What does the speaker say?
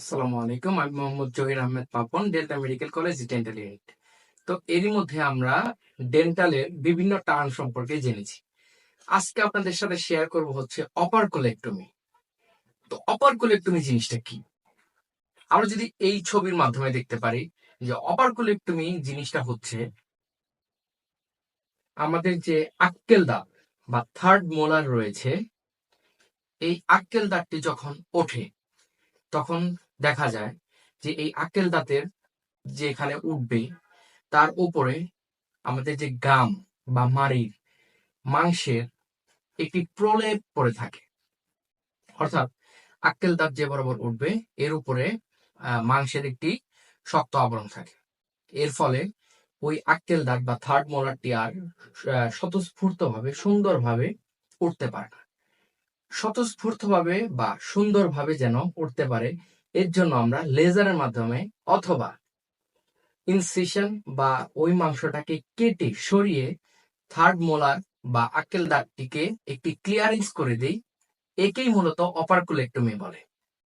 আসসালামু আলাইকুম। আমি Mohammad Zahir Ahmed Papon Delta medical college dental unit তো এরই মধ্যে আমরা ডেন্টালের বিভিন্ন টার্ম সম্পর্কে জেনেছি। আজকে আপনাদের সাথে শেয়ার করব হচ্ছে অপার কোলেক্টমি তো অপার কোলেক্টমি জিনিসটা কি? আমরা যদি এই ছবির মাধ্যমে দেখতে পারি যে অপার কোলেক্টমি জিনিসটা হচ্ছে আমাদের যে আক্কেল দাঁত বা থার্ড মোলার রয়েছে, এই আক্কেল দাঁতটি যখন ওঠে, তখন দেখা যায় যে এই আক্কেল দাঁতের যে এখানে উঠবে তার উপরে আমাদের যে গাম বা মাড়ির মাংসের একটি প্রলেপ পড়ে থাকে। অর্থাৎ আক্কেল দাঁত যে বরাবর উঠবে এর উপরে মাংসের একটি শক্ত আবরণ থাকে। এর ফলে ওই আক্কেল দাঁত বা থার্ড মোলারটি আর আহ, স্বতঃস্ফূর্তভাবে সুন্দরভাবে উঠতে পারে না। স্বতঃস্ফূর্তভাবে বা সুন্দরভাবে যেন উঠতে পারে এর জন্য আমরা লেজারের মাধ্যমে অথবা ইনসিশন বা ওই মাংসটাকে কেটে সরিয়ে থার্ড মোলার বা আকেল দাঁতটিকে একটি ক্লিয়ারেন্স করে দেই, একেই মূলত অপারকুলেক্টমি বলে।